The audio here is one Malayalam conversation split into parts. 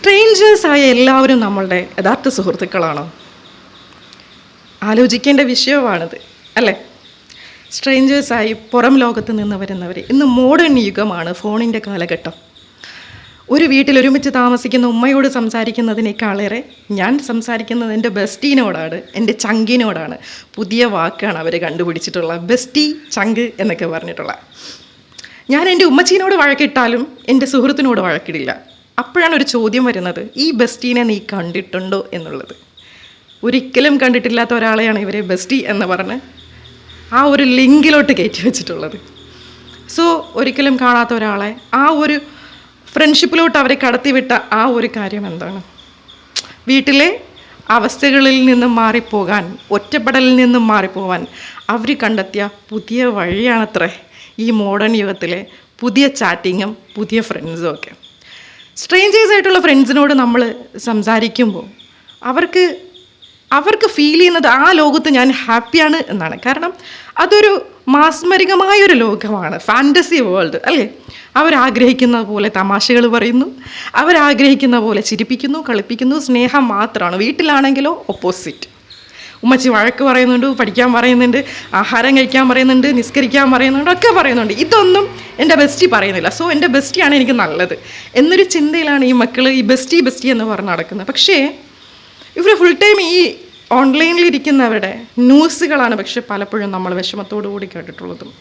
സ്ട്രേഞ്ചേഴ്സായ എല്ലാവരും നമ്മളുടെ യഥാർത്ഥ സുഹൃത്തുക്കളാണോ? ആലോചിക്കേണ്ട വിഷയമാണിത് അല്ലേ? സ്ട്രേഞ്ചേഴ്സായി പുറം ലോകത്ത് നിന്ന് വരുന്നവർ ഇന്ന് മോഡേൺ യുഗമാണ് ഫോണിന്റെ കാലഘട്ടം. ഒരു വീട്ടിൽ ഒരുമിച്ച് താമസിക്കുന്ന ഉമ്മയോട് സംസാരിക്കുന്നതിനേക്കാളേറെ ഞാൻ സംസാരിക്കുന്നത് എന്റെ ബെസ്റ്റീനോടാണ് എന്റെ ചങ്കിനോടാണ്. പുതിയ വാക്കാണ് അവർ കണ്ടുപിടിച്ചിട്ടുള്ള ബെസ്റ്റി ചങ്ക് എന്നൊക്കെ പറഞ്ഞിട്ടുള്ള. ഞാൻ എന്റെ ഉമ്മച്ചീനോട് വഴക്കിട്ടാലും എന്റെ സുഹൃത്തിനോട് വഴക്കിടില്ല. അപ്പോഴാണ് ഒരു ചോദ്യം വരുന്നത് ഈ ബെസ്റ്റീനെ നീ കണ്ടിട്ടുണ്ടോ? എന്നുള്ളത്. ഒരിക്കലും കണ്ടിട്ടില്ലാത്ത ഒരാളെയാണ് ഇവരെ ബെസ്റ്റി എന്ന് പറഞ്ഞ് ആ ഒരു ലിങ്കിലോട്ട് കയറ്റി വെച്ചിട്ടുള്ളത്. സോ ഒരിക്കലും കാണാത്ത ഒരാളെ ആ ഒരു ഫ്രണ്ട്ഷിപ്പിലോട്ട് അവരെ കടത്തിവിട്ട ആ ഒരു കാര്യം എന്താണ്? വീട്ടിലെ അവസ്ഥകളിൽ നിന്നും മാറിപ്പോകാൻ ഒറ്റപ്പെടലിൽ നിന്നും മാറിപ്പോകാൻ അവർ കണ്ടെത്തിയ പുതിയ വഴിയാണത്രേ ഈ മോഡേൺ യുഗത്തിലെ പുതിയ ചാറ്റിങ്ങും പുതിയ ഫ്രണ്ട്സും ഒക്കെ. സ്ട്രേഞ്ചേഴ്സ് ആയിട്ടുള്ള ഫ്രണ്ട്സിനോട് നമ്മൾ സംസാരിക്കുമ്പോൾ അവർക്ക് അവർക്ക് ഫീൽ ചെയ്യുന്നത് ആ ലോകത്ത് ഞാൻ ഹാപ്പിയാണ് എന്നാണ്. കാരണം അതൊരു മാസ്മരികമായൊരു ലോകമാണ്. ഫാന്റസി വേൾഡ് അല്ലേ? അവരാഗ്രഹിക്കുന്ന പോലെ തമാശകൾ പറയുന്നു. അവരാഗ്രഹിക്കുന്ന പോലെ ചിരിപ്പിക്കുന്നു കളിപ്പിക്കുന്നു. സ്നേഹം മാത്രമാണ്. വീട്ടിലാണെങ്കിലോ ഓപ്പോസിറ്റ് ഉമ്മച്ചി വഴക്ക് പറയുന്നുണ്ട് പഠിക്കാൻ പറയുന്നുണ്ട് ആഹാരം കഴിക്കാൻ പറയുന്നുണ്ട് നിസ്കരിക്കാൻ പറയുന്നുണ്ട് ഒക്കെ പറയുന്നുണ്ട്. ഇതൊന്നും എന്റെ ബെസ്റ്റി പറയുന്നില്ല. സോ എന്റെ ബെസ്റ്റിയാണ് എനിക്ക് നല്ലത്. എന്നൊരു ചിന്തയിലാണ് ഈ മക്കൾ ഈ ബെസ്റ്റി ബെസ്റ്റി എന്ന് പറഞ്ഞ് നടക്കുന്നത്. പക്ഷേ ഇവർ ഫുൾ ടൈം ഈ ഓൺലൈനിൽ ഇരിക്കുന്നവരുടെ ന്യൂസുകളാണ് പക്ഷെ പലപ്പോഴും നമ്മൾ വിഷമത്തോടു കൂടി കേട്ടിട്ടുള്ളതും.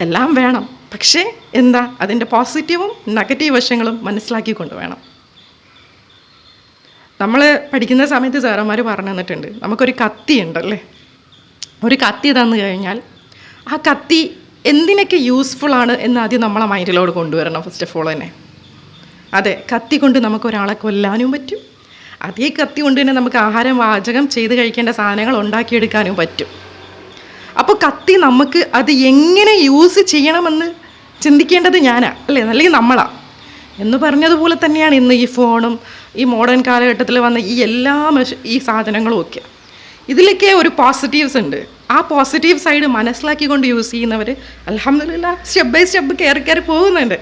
എല്ലാം വേണം. പക്ഷേ എന്താ? അതിന്റെ പോസിറ്റീവും നെഗറ്റീവ് വശങ്ങളും മനസ്സിലാക്കിക്കൊണ്ട് വേണം. നമ്മൾ പഠിക്കുന്ന സമയത്ത് സാറന്മാർ പറഞ്ഞു തന്നിട്ടുണ്ട്. നമുക്കൊരു കത്തി ഉണ്ടല്ലേ? ഒരു കത്തി തന്നു കഴിഞ്ഞാൽ ആ കത്തി എന്തിനൊക്കെ യൂസ്ഫുൾ ആണ് എന്ന് ആദ്യം നമ്മളെ മൈൻഡിലോട് കൊണ്ടുവരണം ഫസ്റ്റ് ഓഫ് ഓൾ തന്നെ. അതെ കത്തി കൊണ്ട് നമുക്ക് ഒരാളെ കൊല്ലാനും പറ്റും. അതേ കത്തി കൊണ്ട് തന്നെ നമുക്ക് ആഹാരം വാചകം ചെയ്ത് കഴിക്കേണ്ട സാധനങ്ങൾ ഉണ്ടാക്കിയെടുക്കാനും പറ്റും. അപ്പോൾ കത്തി നമുക്ക് അത് എങ്ങനെ യൂസ് ചെയ്യണമെന്ന് ചിന്തിക്കേണ്ടത് ഞാനാ അല്ലേ? അല്ലെങ്കിൽ നമ്മളാ. എന്ന് പറഞ്ഞതുപോലെ തന്നെയാണ് ഇന്ന് ഈ ഫോണും ഈ മോഡേൺ കാലഘട്ടത്തിൽ വന്ന ഈ എല്ലാ ഈ സാധനങ്ങളും ഒക്കെ. ഇതിലൊക്കെ ഒരു പോസിറ്റീവ്സ് ഉണ്ട്. ആ പോസിറ്റീവ് സൈഡ് മനസ്സിലാക്കിക്കൊണ്ട് യൂസ് ചെയ്യുന്നവർ അലഹമില്ല സ്റ്റെപ്പ് ബൈ സ്റ്റെപ്പ് കയറി കയറി പോകുന്നുണ്ട്.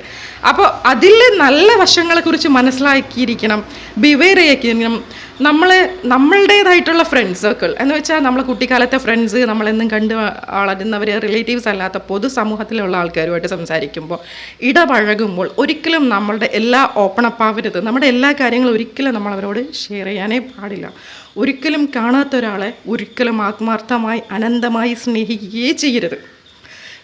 അപ്പോൾ അതിൽ നല്ല വശങ്ങളെക്കുറിച്ച് മനസ്സിലാക്കിയിരിക്കണം ബിവെയർ ചെയ്യിക്കണം നമ്മൾ നമ്മളുടേതായിട്ടുള്ള ഫ്രണ്ട് സർക്കിൾ എന്ന് വെച്ചാൽ നമ്മളെ കുട്ടിക്കാലത്തെ ഫ്രണ്ട്സ് നമ്മളെന്നും കണ്ട് വളരുന്നവർ റിലേറ്റീവ്സ് അല്ലാത്ത പൊതുസമൂഹത്തിലുള്ള ആൾക്കാരുമായിട്ട് സംസാരിക്കുമ്പോൾ ഇടപഴകുമ്പോൾ ഒരിക്കലും നമ്മളുടെ എല്ലാ ഓപ്പൺ അപ്പ് ആവരുത്. നമ്മുടെ എല്ലാ കാര്യങ്ങളും ഒരിക്കലും നമ്മൾ അവരോട് ഷെയർ ചെയ്യാനേ പാടില്ല. ഒരിക്കലും കാണാത്ത ഒരാളെ ഒരിക്കലും ആത്മാർത്ഥമായി അനന്തമായി സ്നേഹിക്കുകയേ ചെയ്യരുത്.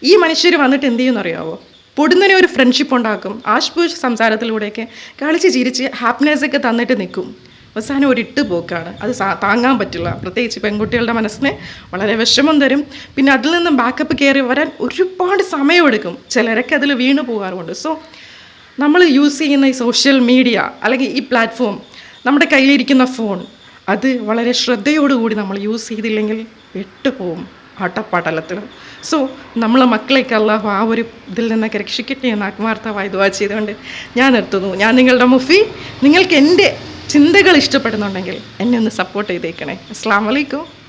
ഈ മനുഷ്യർ വന്നിട്ട് എന്ത് ചെയ്യുമെന്നറിയാവോ പൊടുന്നനെ ഒരു ഫ്രണ്ട്ഷിപ്പ് ഉണ്ടാക്കും. ആഷ്പൂഷ് സംസാരത്തിലൂടെയൊക്കെ കളിച്ച് ചിരിച്ച് ഹാപ്പിനെസ് ഒക്കെ തന്നിട്ട് നിൽക്കും. അവസാനം ഒരു ഇട്ട് പോക്കാണ്. അത് താങ്ങാൻ പറ്റില്ല. പ്രത്യേകിച്ച് പെൺകുട്ടികളുടെ മനസ്സിന് വളരെ വിഷമം തരും. പിന്നെ അതിൽ നിന്നും ബാക്കപ്പ് കയറി വരാൻ ഒരുപാട് സമയമെടുക്കും. ചിലരൊക്കെ അതിൽ വീണു പോകാറുമുണ്ട്. സോ നമ്മൾ യൂസ് ചെയ്യുന്ന ഈ സോഷ്യൽ മീഡിയ അല്ലെങ്കിൽ ഈ പ്ലാറ്റ്ഫോം നമ്മുടെ കയ്യിലിരിക്കുന്ന ഫോൺ അത് വളരെ ശ്രദ്ധയോടുകൂടി നമ്മൾ യൂസ് ചെയ്തില്ലെങ്കിൽ വിട്ടുപോകും ആട്ടപ്പാട്ടലത്തിൽ സോ നമ്മളെ മക്കളെയൊക്കെ അള്ളാഹു ആ ഒരു ഇതിൽ നിന്നൊക്കെ രക്ഷിക്കട്ടെ എന്ന് ആത്മാർത്ഥമായി ദുവാ ചെയ്തുകൊണ്ട് ഞാൻ നിർത്തുന്നു. ഞാൻ നിങ്ങളുടെ മുഫി. നിങ്ങൾക്ക് എന്റെ ചിന്തകൾ ഇഷ്ടപ്പെടുന്നുണ്ടെങ്കിൽ എന്നെ ഒന്ന് സപ്പോർട്ട് ചെയ്തേക്കണേ. അസ്സാം വലൈക്കും